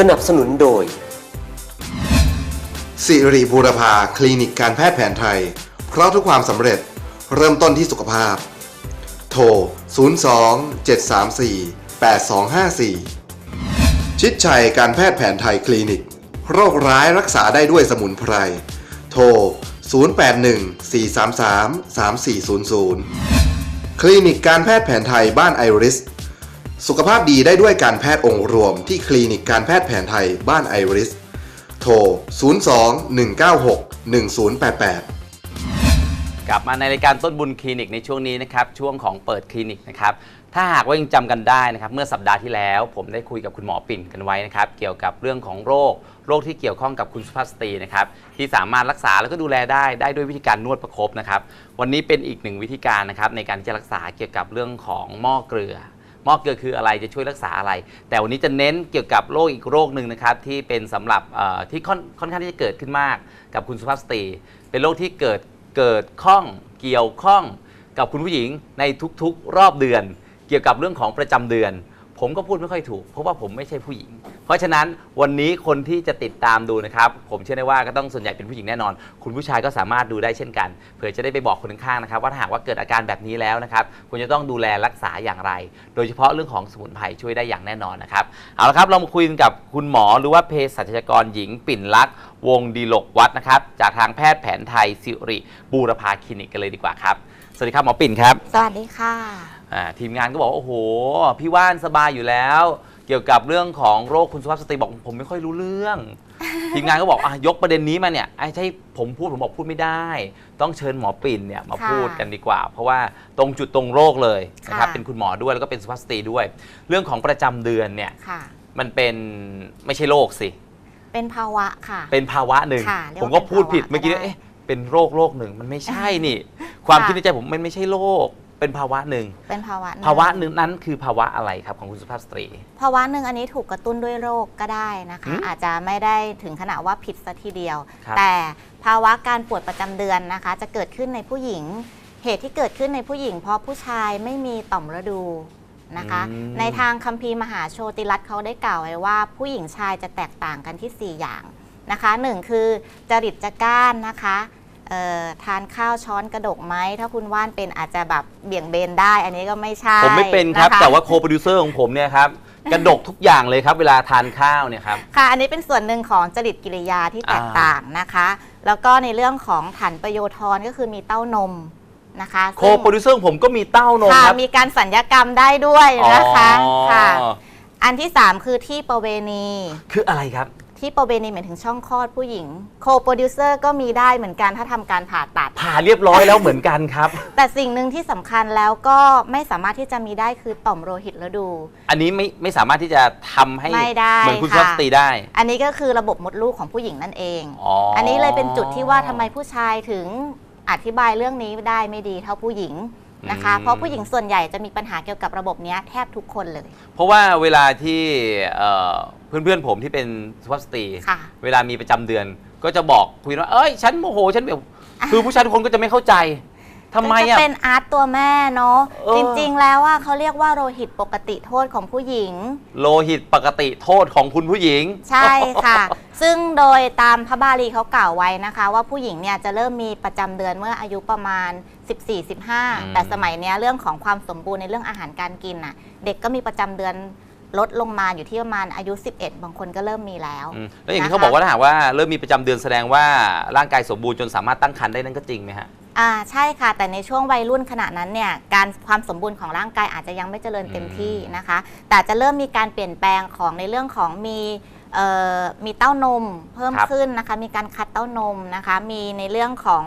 สนับสนุนโดย สิริบูรพาคลินิกการแพทย์แผนไทย เพราะทุกความสำเร็จเริ่มต้นที่สุขภาพ โทร 02 734 8254 ชิดชัยการแพทย์แผนไทยคลินิก โรคร้ายรักษาได้ด้วยสมุนไพร โทร 081 433 3400 คลินิกการแพทย์แผนไทยบ้านไอริส สุขภาพดีได้ด้วยการแพทย์องค์รวมที่คลินิกการแพทย์แผนไทยบ้านไอริส โทร 02 196 1088กลับมาในรายการต้นบุญคลินิกในช่วงนี้นะครับช่วงของเปิดคลินิกนะครับถ้าหากว่ายังจำกันได้นะครับเมื่อสัปดาห์ที่แล้วผมได้คุยกับคุณหมอปิ่นกันไว้นะครับเกี่ยวกับเรื่องของโรค โรคที่เกี่ยวข้องกับคุณสุภาพสตรีนะครับที่สามารถรักษาแล้วก็ดูแลได้ได้ด้วยวิธีการนวดประคบนะครับวันนี้เป็นอีกหนึ่งวิธีการนะครับในการที่จะรักษาเกี่ยวกับเรื่องของหม้อเกลือ หม้อเกลือคืออะไรจะช่วยรักษาอะไร แต่วันนี้จะเน้นเกี่ยวกับโรคอีกโรคหนึ่งนะครับที่เป็นสำหรับที่ค่อนข้างที่จะเกิดขึ้นมากกับคุณสุภาพสตรี เป็นโรคที่เกิดเกิดข้องเกี่ยวข้องกับคุณผู้หญิงในทุกๆรอบเดือน เกี่ยวกับเรื่องของประจำเดือน ผมก็พูดไม่ค่อยถูก เพราะว่าผมไม่ใช่ผู้หญิง เพราะฉะนั้นวันนี้คนที่จะติดตามดูนะครับ ผมเชื่อได้ว่าก็ต้องส่วนใหญ่เป็นผู้หญิงแน่นอน คุณผู้ชายก็สามารถดูได้เช่นกัน เผื่อจะได้ไปบอกคนข้างๆนะครับ ว่าถ้าหากว่าเกิดอาการแบบนี้แล้วนะครับคุณจะต้องดูแลรักษาอย่างไร โดยเฉพาะเรื่องของสมุนไพรช่วยได้อย่างแน่นอนนะครับเอาละครับเรามาคุยกันกับคุณหมอหรือว่าเภสัชกรหญิงปิ่นลักษณ์วงดีลกวัดนะครับจากทางแพทย์แผนไทยสิริบูรพาคลินิกกันเลยดีกว่าครับสวัสดีครับหมอปิ่นครับสวัสดีค่ะ อ่าทีมงานก็บอกว่าโอ้โห พี่ว่านสบายอยู่แล้ว เกี่ยวกับเรื่องของโรคคุณสุภาพสตรีบอกผมไม่ค่อยรู้เรื่อง ทีมงานก็บอกอะยกประเด็นนี้มาเนี่ยไอ้ใช่ผมพูดผมบอกพูดไม่ได้ ต้องเชิญหมอปิ่นเนี่ยมาค่ะพูดกันดีกว่า เพราะว่าตรงจุดตรงโรคเลยนะครับค่ะ เป็นคุณหมอด้วยแล้วก็เป็นสุภาพสตรีด้วย เรื่องของประจำเดือนเนี่ยค่ะ มันเป็นไม่ใช่โรคสิเป็นภาวะค่ะ เป็นภาวะหนึ่งค่ะเรียกผมว่าก็พูดผิดเป็นภาวะเมื่อกี้ก็ได้ เอ๊ะเป็นโรคโรคหนึ่งมันไม่ใช่นี่ ความคิดในใจผมมันไม่ใช่โรค เป็นภาวะหนึ่ง เป็นภาวะหนึ่งภาวะหนึ่งนั้นคือภาวะอะไรครับของคุณสุภาพสตรี ภาวะหนึ่งอันนี้ถูกกระตุ้นด้วยโรคก็ได้นะคะ อืมอาจจะไม่ได้ถึงขนาดว่าผิดซะทีเดียว ครับ แต่ภาวะการปวดประจำเดือนนะคะ จะเกิดขึ้นในผู้หญิง เหตุที่เกิดขึ้นในผู้หญิง เพราะผู้ชายไม่มีต่อมฤดูนะคะ อืม ในทางคัมภีร์มหาโชติรัตน์เขาได้กล่าวไว้ว่าผู้หญิงชายจะแตกต่างกันที่ 4 อย่างนะคะหนึ่งคือจริตจักร้านนะคะเอ่อ ทานข้าวช้อนกระดกไหมถ้าคุณว่านเป็นอาจจะแบบเบี่ยงเบนได้ อันนี้ก็ไม่ใช่ผมไม่เป็นครับะะแต่ว่าโคโปรดิวเซอร์ของผมเนี่ยครับกระดกทุกอย่างเลยครับ เวลาทานข้าวเนี่ยครับ ค่ะ อันนี้เป็นส่วนหนึ่งของจริตกิริยาที่แตกอ่าต่างนะคะ แล้วก็ในเรื่องของถันประโยทรก็คือมีเต้านมนะคะโคโปรดิวเซอร์ของผมก็มีเต้านมค่ะครับมีการสัญญกรรมได้ด้วยนะคะอ๋อค่ะ อันที่ 3 คือที่ประเวณี คืออะไรครับ ที่ประเวณีหมายถึงช่องคลอดผู้หญิง โคโปรดิวเซอร์ก็มีได้เหมือนกันถ้าทำการผ่าตัด ผ่าเรียบร้อยแล้วเหมือนกันครับ แต่สิ่งหนึ่งที่สำคัญแล้วก็ไม่สามารถที่จะมีได้คือต่อมโลหิตฤดู อันนี้ไม่ไม่สามารถที่จะทำให้ไม่ได้เหมือนคุณสุภาพค่ะ สตรีได้ อันนี้ก็คือระบบมดลูกของผู้หญิงนั่นเองอ๋ออั นนี้เลยเป็นจุดที่ว่าทำไมผู้ชายถึงอธิบายเรื่องนี้ได้ไม่ดีเท่าผู้หญิง นะคะ เพราะผู้หญิงส่วนใหญ่จะมีปัญหาเกี่ยวกับระบบเนี้ยแทบทุกคนเลย เพราะว่าเวลาที่เอ่อเพื่อนๆผมที่เป็นสุภาพสตรีค่ะเวลามีประจำเดือน ก็จะบอกคุยว่าเอ้ยฉันโมโหฉันแบบคือผู้ชายทุกคนก็จะไม่เข้าใจ ทำไมก็อะ จะเป็นอาร์ตตัวแม่เนาะเออ จริงๆแล้วอะเขาเรียกว่าโลหิตปกติโทษของผู้หญิง โลหิตปกติโทษของคุณผู้หญิง ใช่ค่ะ ซึ่งโดยตามพระบาลีเขากล่าวไว้นะคะ ว่าผู้หญิงเนี่ยจะเริ่มมีประจำเดือนเมื่ออายุประมาณ ม 14-15 แต่สมัยเนี้ยเรื่องของความสมบูรณ์ในเรื่องอาหารการกินน่ะ เด็กก็มีประจำเดือนลดลงมาอยู่ที่ประมาณอายุ 11 บางคนก็เริ่มมีแล้วอืมแล้วอย่างที่นะคะเขาบอกว่าถ้าหากว่าเริ่มมีประจำเดือนแสดงว่าร่างกายสมบูรณ์จนสามารถตั้งครรภ์ได้นั่นก็จริงไหมฮะ อ่าใช่ค่ะ แต่ในช่วงวัยรุ่นขณะนั้นเนี่ยการความสมบูรณ์ของร่างกายอาจจะยังไม่เจริญเต็มที่นะคะ แต่จะเริ่มมีการเปลี่ยนแปลงของในเรื่องของมีเอ่อมีเต้านมเพิ่มครับ ขึ้นนะคะ มีการคัดเต้านมนะคะ มีในเรื่องของ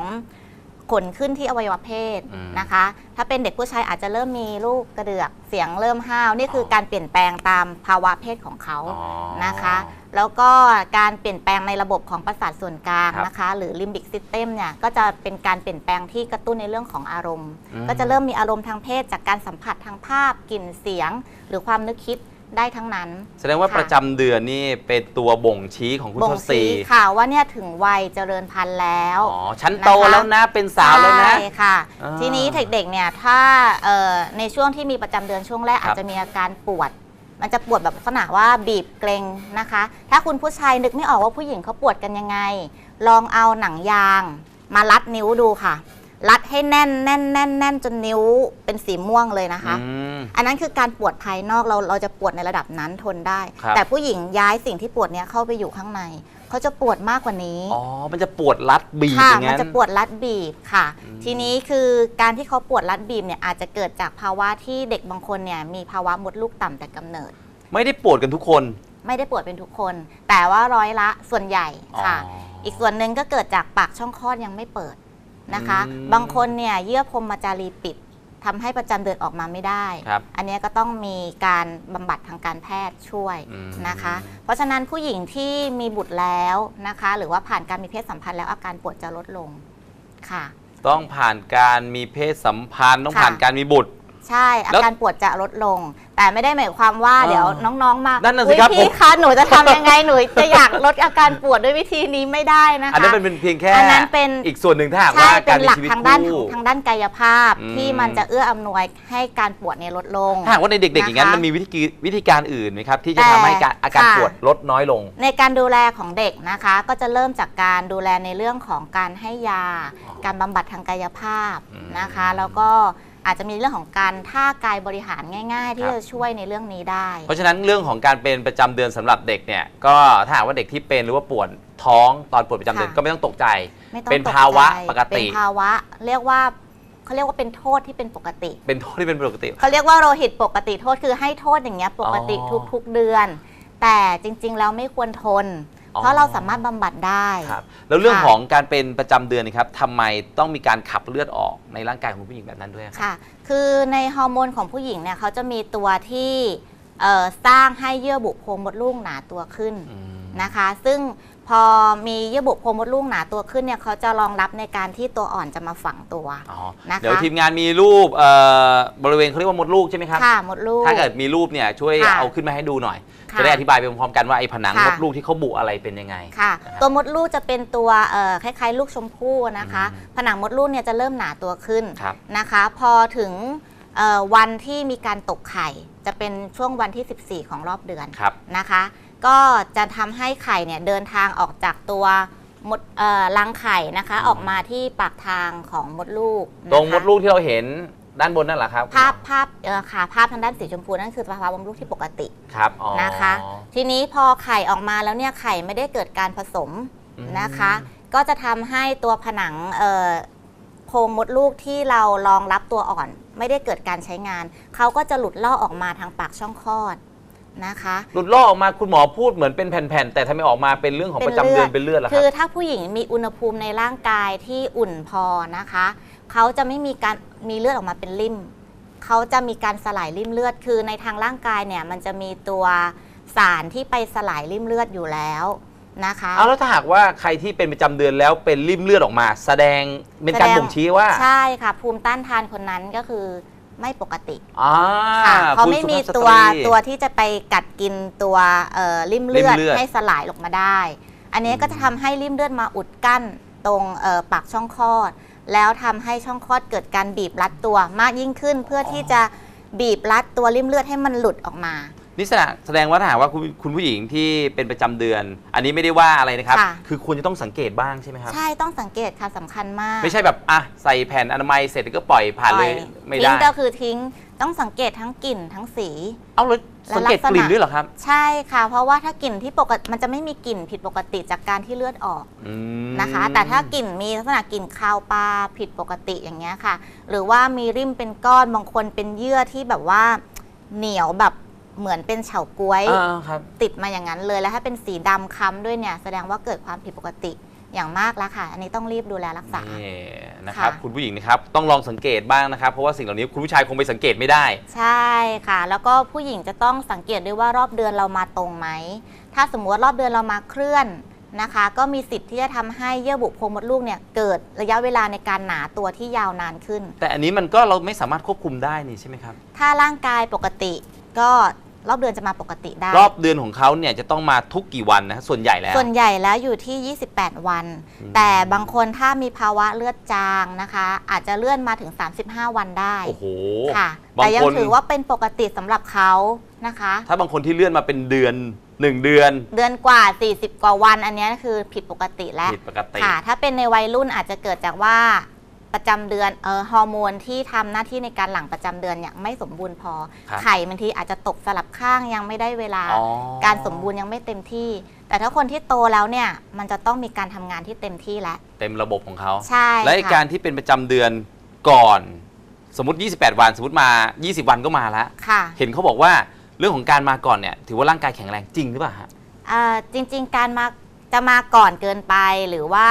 ขนขึ้นที่อวัยวะเพศอืมนะคะ ถ้าเป็นเด็กผู้ชายอาจจะเริ่มมีลูกกระเดือกเสียงเริ่มห้าวนี่คือออการเปลี่ยนแปลงตามภาวะเพศของเขาอ๋อนะคะ แล้วก็การเปลี่ยนแปลงในระบบของประสาทส่วนกลางครับนะคะ หรือ limbic system เนี่ยก็จะเป็นการเปลี่ยนแปลงที่กระตุ้นในเรื่องของอารมณ์อืมก็จะเริ่มมีอารมณ์ทางเพศ จากการสัมผัสทางภาพกลิ่นเสียง หรือความนึกคิด ได้ทั้งนั้น แสดงว่าค่ะ ประจำเดือนนี่เป็นตัวบ่งชี้ของคุณบ่งสุภาพสตรีชี้ค่ะว่าเนี่ยถึงวัยเจริญพันธุ์แล้ว อ๋อฉันโตแล้วนะเป็นสาวแล้วนะ ใช่ค่ะ อ่าทีนี้เด็กๆเนี่ยถ้าเอ่อในช่วงที่มีประจำเดือนช่วงแรกครับอาจจะมีอาการปวด มันจะปวดแบบลักษณะว่าบีบเกรงนะคะ ถ้าคุณผู้ชายนึกไม่ออกว่าผู้หญิงเขาปวดกันยังไง ลองเอาหนังยางมารัดนิ้วดูค่ะ รัดให้แน่นแน่นแน่นแน่นจนนิ้วเป็นสีม่วงเลยนะคะ อืม อันนั้นคือการปวดภายนอกเราเราจะปวดในระดับนั้นทนได้ ครับ แต่ผู้หญิงย้ายสิ่งที่ปวดเนี้ยเข้าไปอยู่ข้างในเขาจะปวดมากกว่านี้ อ๋อ มันจะปวดรัดบีบค่ะ อย่างมันนั้น จะปวดรัดบีบค่ะ อืม ทีนี้คือการที่เขาปวดรัดบีบเนี่ยอาจจะเกิดจากภาวะที่เด็กบางคนเนี่ยมีภาวะมดลูกต่ำแต่กำเนิด ไม่ได้ปวดกันทุกคน ไม่ได้ปวดเป็นทุกคน แต่ว่าร้อยละส่วนใหญ่ค่ะ อ๋ออีกส่วนหนึ่งก็เกิดจากปากช่องคลอดยังไม่เปิด นะคะ อืม บางคนเนี่ยเยื่อพรหมจารีปิดทำให้ประจำเดือนออกมาไม่ได้ ครับ อันเนี้ยก็ต้องมีการบำบัดทางการแพทย์ช่วยอืม นะคะ เพราะฉะนั้นผู้หญิงที่มีบุตรแล้วนะคะ หรือว่าผ่านการมีเพศสัมพันธ์แล้วอาการปวดจะลดลงค่ะ ต้องผ่านการมีเพศสัมพันธ์ ต้องค่ะ ผ่านการมีบุตร ใช่อาแล้ว การปวดจะลดลง แต่ไม่ได้หมายความว่าอ่าเดี๋ยวน้องๆมานั่นน่ะสิอุ๊ยครับพี่ผมคะหนูจะทำยังไงหนูจะอยากลดอาการปวดด้วยวิธีนี้ไม่ได้นะคะอันนั้นเป็นเพียงแค่อันนั้นเป็นอีกส่วนหนึ่งถ้าหากใช่ว่าเป็การนมีหลักชีวิตทางด้านขคู่องทางด้านกายภาพอืมที่มันจะเอื้ออำนวยให้การปวดเนี่ยลดลงถ้าหากว่าในเด็กๆอย่างนั้นนะคะมันมีวิธีวิธีการอื่นไหมครับที่จะแต่ทำให้การอาการค่ะปวดลดน้อยลง ในการดูแลของเด็กนะคะ ก็จะเริ่มจากการดูแลในเรื่องของการให้ยา การบำบัดทางกายภาพอืมนะคะ แล้วก็ อาจจะมีเรื่องของการท่ากายบริหารง่าย ๆ ที่ครับจะช่วยในเรื่องนี้ได้ เพราะฉะนั้นเรื่องของการเป็นประจำเดือนสำหรับเด็กเนี่ยก็ถ้าหากว่าเด็กที่เป็นหรือว่าปวดท้องตอนปวดประจำเดือนค่ะ ก็ไม่ต้องตกใจ ไม่ต้องเป็นตกใจภาวะปกติ เป็นภาวะเรียกว่าเขาเรียกว่าเป็นโทษที่เป็นปกติ เป็นโทษที่เป็นปกติ เขาเรียกว่าโลหิตปกติโทษคือให้โทษอย่างเงี้ยปกติอ๋อ ทุกๆเดือน แต่จริง ๆ แล้วไม่ควรทนอ๋อ เพราะเราสามารถบำบัดได้ครับแล้วเรื่องค่ะของการเป็นประจำเดือนนะครับทำไมต้องมีการขับเลือดออกในร่างกายของผู้หญิงแบบนั้นด้วยครับค่ะ คือในฮอร์โมนของผู้หญิงเนี่ยเขาจะมีตัวที่เอ่อสร้างให้เยื่อบุโพรงมดลูกหนาตัวขึ้นอืม นะคะ ซึ่ง พอมีเยื่อบุโพรงมดลูกหนาตัวขึ้นเนี่ยเขาจะรองรับในการที่ตัวอ่อนจะมาฝังตัวอ๋อนะคะเดี๋ยวทีมงานมีรูปเอ่อบริเวณเขาเรียกว่ามดลูกใช่ไหมครับค่ะมดลูก ถ้าเกิดมีรูปเนี่ยช่วยค่ะเอาขึ้นมาให้ดูหน่อย ค่ะจะได้อธิบายไปพร้อมๆกันว่าไอ้ผนังค่ะ มดลูกที่เขาบุอะไรเป็นยังไง ค่ะ นะครับตัวมดลูกจะเป็นตัวเอ่อคล้ายๆ ลูกชมพู่นะคะ อืม ผนังมดลูกเนี่ยจะเริ่มหนาตัวขึ้นครับ นะคะ พอถึงเอ่อวันที่มีการตกไข่ จะเป็นช่วงวันที่ 14 ของรอบเดือนครับนะคะ ก็จะทำให้ไข่เนี่ยเดินทางออกจากตัวมดเอ่อรังไข่นะคะอืมออกมาที่ปากทางของมดลูกนะคะตรงมดลูกที่เราเห็นด้านบนนั่นแหละครับ ภาพภาพเอ่อค่ะภาพทางด้านสีชมพูนั่นคือภาวะมดลูกที่ปกติครับอ๋อนะคะ ทีนี้พอไข่ออกมาแล้วเนี่ยไข่ไม่ได้เกิดการผสมอืมนะคะ ก็จะทำให้ตัวผนังเอ่อ โพรงมดลูกที่เรารองรับตัวอ่อน ไม่ได้เกิดการใช้งาน เขาก็จะหลุดล่อออกมาทางปากช่องคลอดนะคะ หลุดล่อออกมาคุณหมอพูดเหมือนเป็นแผ่นๆแต่ทำไมออกมาเป็นเรื่องของประจำเดือนเป็นเลือดล่ะคคืรัอบถ้าผู้หญิงมีอุณหภูมิในร่างกายที่อุ่นพอนะคะ เขาจะไม่มีการมีเลือดออกมาเป็นริ่ม เขาจะมีการสลายริ่มเลือด คือในทางร่างกายเนี่ยมันจะมีตัวสารที่ไปสลายริ่มเลือดอยู่แล้ว นะคะ เอาแล้วถ้าหากว่าใครที่เป็นประจำเดือนแล้วเป็นริ่มเลือดออกมา แสดงเป็นการแสดง บ่งชี้ว่าใช่ค่ะ ภูมิต้านทานคนนั้นก็คือไม่ปกติอ่าค่ะเขาคุณไม่มีสุภาพสตัวรี ตัวที่จะไปกัดกินตัวเอ่อริ่มเลือริ่ดมเลือดให้สลายออกมาได้ อันนี้อืมก็จะทำให้ริ่มเลือดมาอุดกั้นตรงเอ่อปากช่องคลอด แล้วทำให้ช่องคลอดเกิดการบีบรัดตัวมากยิ่งขึ้น เพื่อที่จะบีบรัดตัวริ่มเลือดให้มันหลุดออกมา นี่แสดงแสดงว่าถ้าหากว่าคุณคุณผู้หญิงที่เป็นประจำเดือน อันนี้ไม่ได้ว่าอะไรนะครับ ค่ะ คือควรจะต้องสังเกตบ้างใช่ไหมครับ ใช่ต้องสังเกตค่ะสำคัญมากไม่ใช่แบบอะใส่แผ่นอนามัยเสร็จแล้วก็ปล่อยผ่านเลยปล่อไม่ทิ้ได้งก็คือทิ้งต้องสังเกตทั้งกลิ่นทั้งสี เอาเลยและสังเกตลักษณะกลิ่นด้วยเหรอครับใช่ค่ะ เพราะว่าถ้ากลิ่นที่ปกติมันจะไม่มีกลิ่นผิดปกติจากการที่เลือดออกอืมนะคะ แต่ถ้ากลิ่นมีลักษณะกลิ่นคาวปลาผิดปกติอย่างเงี้ยค่ะ หรือว่ามีริ่มเป็นก้อนบางคนเป็นเยื่อที่แบบว่าเหนียวแบบ เหมือนเป็นเฉาก๊วย อ่าครับ ติดมาอย่างนั้นเลยแล้วถ้าเป็นสีดำค้ำด้วยเนี่ย แสดงว่าเกิดความผิดปกติอย่างมากแล้วค่ะ อันนี้ต้องรีบดูแลรักษา นี่นะครับค่ะ คุณผู้หญิงนะครับต้องลองสังเกตบ้างนะครับ เพราะว่าสิ่งเหล่านี้คุณผู้ชายคงไปสังเกตไม่ได้ ใช่ค่ะ แล้วก็ผู้หญิงจะต้องสังเกตด้วยว่ารอบเดือนเรามาตรงไหม ถ้าสมมติว่ารอบเดือนเรามาเคลื่อนนะคะ ก็มีสิทธิ์ที่จะทำให้เยื่อบุโพรงมดลูกเนี่ยเกิดระยะเวลาในการหนาตัวที่ยาวนานขึ้น แต่อันนี้มันก็เราไม่สามารถควบคุมได้นี่ใช่ไหมครับ ถ้าร่างกายปกติก็ รอบเดือนจะมาปกติได้ รอบเดือนของเขาเนี่ยจะต้องมาทุกกี่วันนะส่วนใหญ่แล้ว ส่วนใหญ่แล้วอยู่ที่ 28 วันอืมแต่บางคนถ้ามีภาวะเลือดจางนะคะ อาจจะเลื่อนมาถึง 35 วันได้โอ้โหค่ะบางแต่ยังคนถือว่าเป็นปกติสำหรับเขานะคะ ถ้าบางคนที่เลื่อนมาเป็นเดือน1เดือน เดือนกว่า 40 กว่าวันอันเนี้ยคือผิดปกติแล้วผิดปกติค่ะถ้าเป็นในวัยรุ่นอาจจะเกิดจากว่า ประจำเดือนเออฮอร์โมนที่ทำหน้าที่ในการหลั่งประจำเดือนเนี่ยไม่สมบูรณ์พอครับไข่บางทีอาจจะตกสลับข้างยังไม่ได้เวลาอ๋อการสมบูรณ์ยังไม่เต็มที่ แต่ถ้าคนที่โตแล้วเนี่ยมันจะต้องมีการทำงานที่เต็มที่แล้วเต็มระบบของเขาใช่และไอ้ค่ะการที่เป็นประจำเดือนก่อน สมมติ 28 วันสมมติมา 20 วันก็มาแล้วค่ะเห็นเขาบอกว่าเรื่องของการมาก่อนเนี่ยถือว่าร่างกายแข็งแรงจริงหรือเปล่าฮะเอ่อจริง ๆ การมาจะมาก่อนเกินไปหรือว่า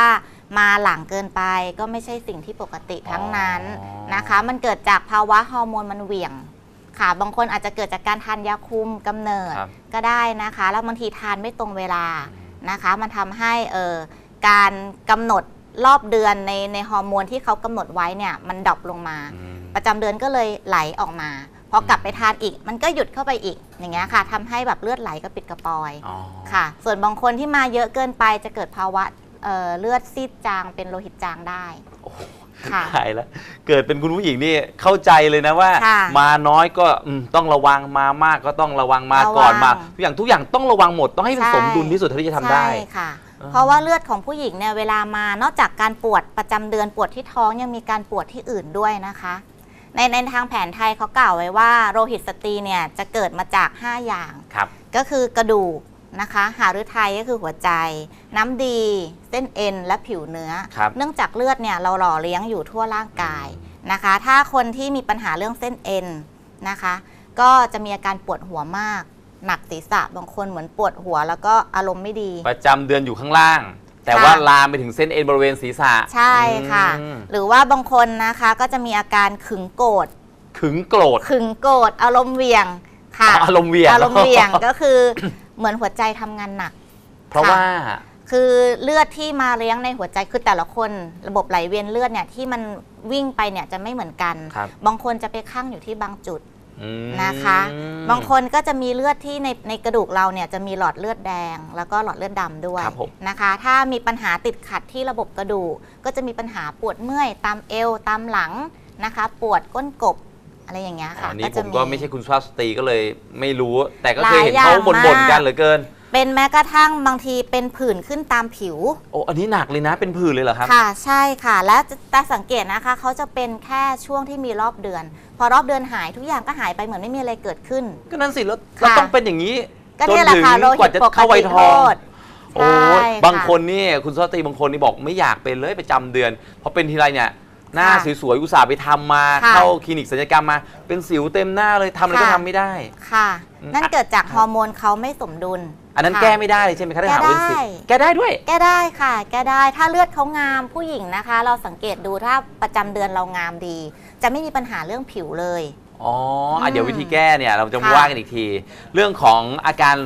มาหลังเกินไปก็ไม่ใช่สิ่งที่ปกติทั้งนั้นอ๋อนะคะ มันเกิดจากภาวะฮอร์โมนมันเหวี่ยงค่ะ บางคนอาจจะเกิดจากการทานยาคุมกำเนิดครับก็ได้นะคะ แล้วบางทีทานไม่ตรงเวลานะคะ มันทำให้เอ่อการกำหนดรอบเดือนในในฮอร์โมนที่เขากำหนดไว้เนี่ยมันดรอปลงมาอืมประจำเดือนก็เลยไหลออกมาพอกลับไปทานอีก มันก็หยุดเข้าไปอีกอย่างเงี้ยค่ะทำให้แบบเลือดไหลกระปิดกระปอยอ๋อค่ะ ส่วนบางคนที่มาเยอะเกินไปจะเกิดภาวะ เอ่อเลือดซีดจางเป็นโลหิตจางได้ โอ้โหค่ะ ตายแล้วเกิดเป็นคุณผู้หญิงนี่เข้าใจเลยนะว่า ค่ะมาน้อยก็อืมต้องระวังมามากก็ต้องระวังมาก่อนระวัมางทุกอย่างทุกอย่างต้องระวังหมดต้องให้มันใช่ สมดุลที่สุดเท่าที่จะทำได้ ใช่ค่ะเออเพราะว่าเลือดของผู้หญิงเนี่ยเวลามานอกจากการปวดประจำเดือนปวดที่ท้องยังมีการปวดที่อื่นด้วยนะคะ ในในทางแผนไทยเขากล่าวไว้ว่าโลหิตสตรีเนี่ยจะเกิดมาจาก 5 อย่าง ครับ ก็คือกระดูก นะคะหาฤทัยก็คือหัวใจ น้ำดี เส้นเอ็นและผิวเนื้อครับเนื่องจากเลือดเนี่ยเราหล่อเลี้ยงอยู่ทั่วร่างกายนะคะ ถ้าคนที่มีปัญหาเรื่องเส้นเอ็นนะคะ ก็จะมีอาการปวดหัวมาก หนักศีรษะบางคนเหมือนปวดหัว แล้วก็อารมณ์ไม่ดี ประจำเดือนอยู่ข้างล่าง แต่ค่ะว่าลามไปถึงเส้นเอ็นบริเวณศีรษะใช่ค่ะอืมหรือว่าบางคนนะคะก็จะมีอาการขึงโกรธขึงโกรธขึงโกรธอารมณ์เหวี่ยงค่ะอ๋ออารมณ์เหวี่ยงอารมณ์เหวี่ยงก็คือ เหมือนหัวใจทำงานหนัก เพราะว่า คือเลือดที่มาเลี้ยงในหัวใจคือแต่ละคนระบบไหลเวียนเลือดเนี่ยที่มันวิ่งไปเนี่ยจะไม่เหมือนกัน ครับ บางคนจะไปข้างอยู่ที่บางจุด อืม นะคะ บางคนก็จะมีเลือดที่ในในกระดูกเราเนี่ยจะมีหลอดเลือดแดง แล้วก็หลอดเลือดดำด้วยครับผม นะคะ ถ้ามีปัญหาติดขัดที่ระบบกระดูก ก็จะมีปัญหาปวดเมื่อยตามเอวตามหลังนะคะ ปวดก้นกบ อะไรอย่างเงี้ยอ๋ค่ะอนี่ผจะมก็ไม่ใช่คุณสุภาพสตรีก็เลยไม่รู้ แต่ก็เคยเห็นหลายอย่างเขาบ่นๆกันมากเหลือเกิน เป็นแม้กระทั่งบางทีเป็นผื่นขึ้นตามผิว โอ้อันนี้หนักเลยนะเป็นผื่นเลยเหรอครับ ค่ะใช่ค่ะ และแต่สังเกตนะคะเขาจะเป็นแค่ช่วงที่มีรอบเดือน พอรอบเดือนหายทุกอย่างก็หายไปเหมือนไม่มีอะไรเกิดขึ้น ก็นั่นสิแล้วค่ะเราต้องเป็นอย่างนี้ก็จนเนี่ยแหละถึงค่ะโลกหิว่าตจะปกเข้าไวติทโทองษโอ้ใช่บางค่ะคนนี่คุณสุภาพสตรีบางคนนี่บอกไม่อยากเป็นเลยประจำเดือนพอเป็นทีไรเนี่ย หน้าค่ะสวยๆอุตส่าห์ไปทำมาค่ะ เข้าคลินิกศัลยกรรมมาเป็นสิวเต็มหน้าเลยทำอะไรก็ค่ะทำไม่ได้ ค่ะ อืม นั่นเกิดจากฮอร์โมนเขาไม่สมดุลอันนั้นค่ะ แก้ไม่ได้เลยใช่ไหมคะถ้าหากว่าเป็นสิวแก้ได้แก้ได้ด้วย แก้ได้ค่ะ แก้ได้ถ้าเลือดเขางามผู้หญิงนะคะ เราสังเกตดูถ้าประจำเดือนเรางามดี จะไม่มีปัญหาเรื่องผิวเลย อ๋ออะอืมเดี๋ยววิธีแก้เนี่ยเราจะมาค่ะว่ากันอีกที เรื่องของอาการ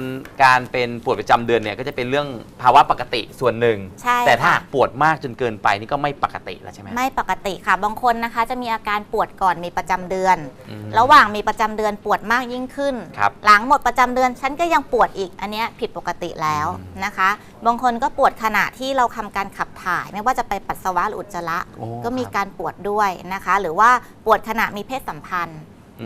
การเป็นปวดประจำเดือนเนี่ยก็จะเป็นเรื่องภาวะปกติส่วนหนึ่ง ใช่แต่ถ้าค่ะ หากปวดมากจนเกินไปนี่ก็ไม่ปกติแล้วใช่ไหมไม่ปกติค่ะ บางคนนะคะจะมีอาการปวดก่อนมีประจำเดือน อืม ระหว่างมีประจำเดือนปวดมากยิ่งขึ้น ครับหลังหมดประจำเดือนฉันก็ยังปวดอีก อันเนี้ยผิดปกติแล้วอืม นะคะ บางคนก็ปวดขณะที่เราทำการขับถ่าย ไม่ว่าจะไปปัสสาวะหรืออุจจาระ โอ้ก็มีครับ การปวดด้วยนะคะ หรือว่าปวดขณะมีเพศสัมพันธ์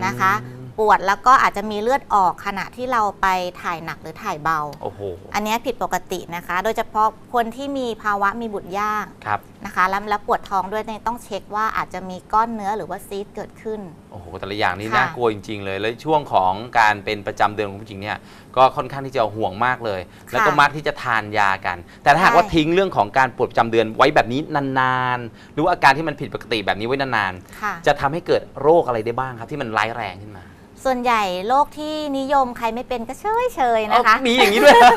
นะคะอืมปวดแล้วก็อาจจะมีเลือดออกขณะที่เราไปถ่ายหนักหรือถ่ายเบา โอ้โห อันเนี้ยผิดปกตินะคะ โดยเฉพาะคนที่มีภาวะมีบุตรยากครับ นะคะ แล้วแล้วปวดท้องด้วยเนี่ยต้องเช็คว่าอาจจะมีก้อนเนื้อหรือว่าซีสต์เกิดขึ้น โอ้โหแต่ละอย่างนี่ค่ะน่ากลัวจริง ๆ เลย แล้วช่วงของการเป็นประจำเดือนของผู้หญิงเนี่ยก็ค่อนข้างที่จะห่วงมากเลย แล้วก็มักที่จะทานยากัน แต่ถ้าหากว่าใช่ ทิ้งเรื่องของการปวดประจำเดือนไว้แบบนี้นานๆ หรือว่าอาการที่มันผิดปกติแบบนี้ไว้นานค่ะ ๆ จะทำให้เกิดโรคอะไรได้บ้างครับ ที่มันร้ายแรงขึ้นมาส่วนใหญ่โรคที่นิยมใครไม่เป็นก็เฉยเฉยๆนะคะ เอ้ามีอย่างนี้ด้วยครับ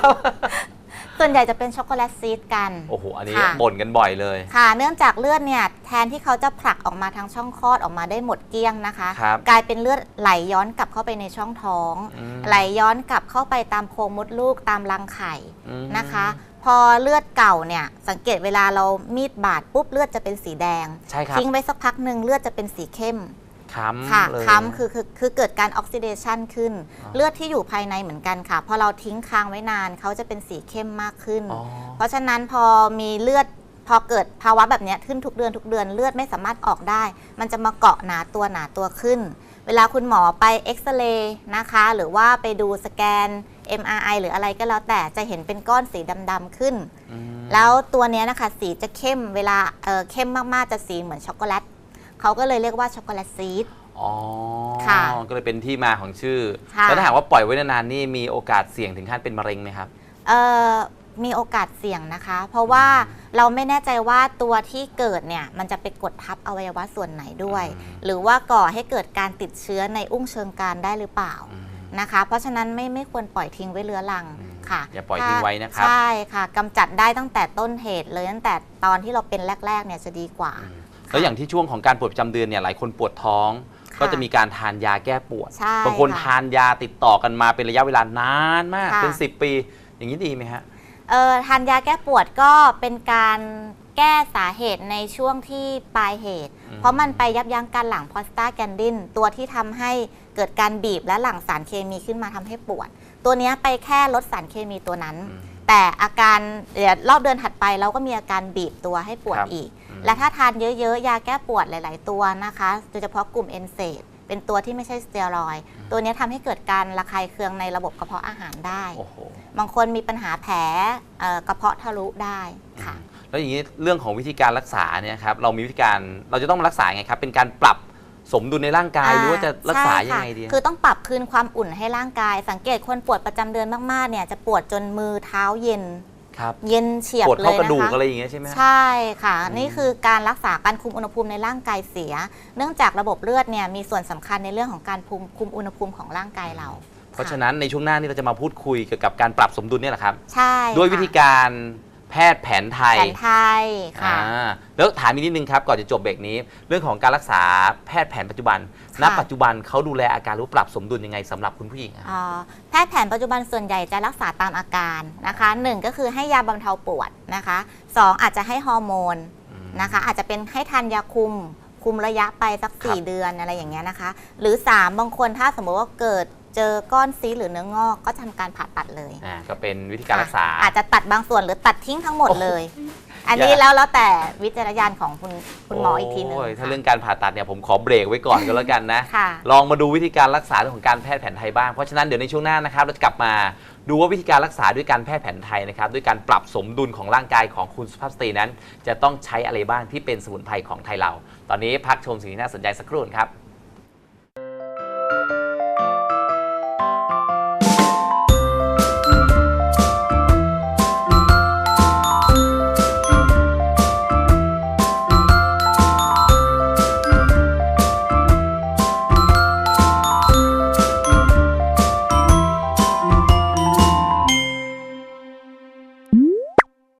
ส่วนใหญ่จะเป็นช็อกโกแลตซีดกัน โอ้โห อันนี้ค่ะ บ่นกันบ่อยเลย ค่ะ เนื่องจากเลือดเนี่ยแทนที่เขาจะผลักออกมาทางช่องคลอดออกมาได้หมดเกลี้ยงนะคะ ครับกลายเป็นเลือดไหลย้อนกลับเข้าไปในช่องท้อง อืม ไหลย้อนกลับเข้าไปตามโพรงมดลูกตามรังไข่ อืม นะคะ พอเลือดเก่าเนี่ยสังเกตเวลาเรามีดบาดปุ๊บเลือดจะเป็นสีแดง ใช่ครับ ทิ้งไว้สักพักหนึ่งเลือดจะเป็นสีเข้ม ค้ำค่ะเลยค้ำคือคือคือเกิดการออกซิเดชันขึ้นอ๋อเลือดที่อยู่ภายในเหมือนกันค่ะ พอเราทิ้งค้างไว้นานเขาจะเป็นสีเข้มมากขึ้นอ๋อเพราะฉะนั้นพอมีเลือดพอเกิดภาวะแบบเนี้ยขึ้นทุกเดือนทุกเดือนเลือดไม่สามารถออกได้ มันจะมาเกาะหนาตัวหนาตัวขึ้นพเวลาคุณหมอไปเอ็กซเรย์นะคะ หรือว่าไปดูสแกน MRI หรืออะไรก็แล้วแต่จะเห็นเป็นก้อนสีดำๆขึ้นอืมแล้วตัวเนี้ยนะคะสีจะเข้มเวลาเอ่อเข้มมากๆจะสีเหมือนช็อกโกแลต เขาก็เลยเรียกว่าช็อกโกแลตซีด อ๋อค่ะก็เลยเป็นที่มาของชื่อ ค่ะ แล้วถ้าหากว่าปล่อยไว้นานๆนี่มีโอกาสเสี่ยงถึงขั้นเป็นมะเร็งไหมครับ เอ่อมีโอกาสเสี่ยงนะคะ เพราะว่าเราไม่แน่ใจว่าตัวที่เกิดเนี่ยมันจะไปกดทับอวัยวะส่วนไหนด้วย อืม หรือว่าก่อให้เกิดการติดเชื้อในอุ้งเชิงกรานได้หรือเปล่าอืม นะคะ เพราะฉะนั้นไม่ไม่ควรปล่อยทิ้งไว้เรื้อรังอืมค่ะอย่าปล่อยทิ้งไว้นะครับ ใช่ค่ะกำจัดได้ตั้งแต่ต้นเหตุเลยตั้งแต่ตอนที่เราเป็นแรกๆเนี่ยจะดีกว่า อืม แล้วอย่างที่ช่วงของการปวดประจำเดือนเนี่ยหลายคนปวดท้องค่ะก็จะมีการทานยาแก้ปวดใช่บางคนค่ะทานยาติดต่อกันมาเป็นระยะเวลานานมากค่ะ เป็น 10 ปี อย่างนี้ดีไหมฮะ เอ่อทานยาแก้ปวดก็เป็นการแก้สาเหตุในช่วงที่ปลายเหตุ อืม เพราะมันไปยับยั้งการหลั่งพอสตาแกนดิน ตัวที่ทำให้เกิดการบีบและหลั่งสารเคมีขึ้นมาทำให้ปวด ตัวเนี้ยไปแค่ลดสารเคมีตัวนั้นอืมแต่อาการเดี๋ยวรอบเดือนถัดไปเราก็มีอาการบีบตัวให้ปวดครับ อีกอืม และถ้าทานเยอะๆ ยาแก้ปวดหลาย ๆ ตัวนะคะโดยเฉพาะกลุ่มเอนเซดเป็นตัวที่ไม่ใช่สเตียรอยด์ตัวเนี้ยทำให้เกิดการระคายเคืองในระบบกระเพาะอาหารได้โอ้โหบางคนมีปัญหาแผลเอ่อกระเพาะทะลุได้ค่ะ แล้วอย่างนี้เรื่องของวิธีการรักษาเนี่ยครับเรามีวิธีการเราจะต้องมารักษาไงครับ เป็นการปรับสมดุลในร่างกายหรือว่าจะรักษาใช่ยังค่ะไงดี คือต้องปรับคืนความอุ่นให้ร่างกาย สังเกตคนปวดประจำเดือนมากๆเนี่ยจะปวดจนมือเท้าเย็น ครับเย็นเฉียบปวดเลเข้ายกระนะดูกคะอะไรอย่างเงี้ยใช่ไหมฮะใช่ค่ะ อืม นี่คือการรักษาการคุมอุณหภูมิในร่างกายเสีย เนื่องจากระบบเลือดเนี่ยมีส่วนสำคัญในเรื่องของการคุมคุมอุณหภูมิของร่างกายเราเพราะฉะนั้นในช่วงหน้านี่เราจะมาพูดคุยเกี่ยวกับการปรับสมดุลเนี่ยแหละครับ ใช่ด้วยค่ะวิธีการ แพทย์แผนไทยแผนไทยค่ะ อ่าแล้วถามอีกนิดนึงครับก่อนจะจบเบรกนี้ เรื่องของการรักษาแพทย์แผนปัจจุบัน ณ ค่ะ ปัจจุบันเขาดูแลอาการหรือปรับสมดุลยังไงสำหรับคุณผู้หญิงอะอ่าแพทย์แผนปัจจุบันส่วนใหญ่จะรักษาตามอาการนะคะหนึ่งก็คือให้ยาบรรเทาปวดนะคะสองอาจจะให้ฮอร์โมนอืมนะคะ อาจจะเป็นให้ทานยาคุม คุมระยะไปสัก ครับ 4 เดือนอะไรอย่างเงี้ยนะคะ หรือ 3 บางคนถ้าสมมติว่าเกิด เจอก้อนซีสหรือเนื้องอกก็ทำการผ่าตัดเลย อ่าก็เป็นวิธีการรักษา ค่ะอาจจะตัดบางส่วนหรือตัดทิ้งทั้งหมดเลย อันนี้อย่า แล้วแล้วแต่วิจารณญาณของคุณคุณหมออีกทีหนึงโยถ้าค่ะเรื่องการผ่าตัดเนี่ยผมขอเบรกไว้ก่อนก็แล้วกันนะ ค่ะ ลองมาดูวิธีการรักษาเรื่องของการแพทย์แผนไทยบ้าง เพราะฉะนั้นเดี๋ยวในช่วงหน้านะครับเราจะกลับมาดูว่าวิธีการรักษาด้วยการแพทย์แผนไทยนะครับด้วยการปรับสมดุลของร่างกายของคุณสุภาพสตรีนั้น จะต้องใช้อะไรบ้างที่เป็นสมุนไพรของไทยเรา ตอนนี้พักชมสิ่งที่น่าสนใจสักครู่ครับ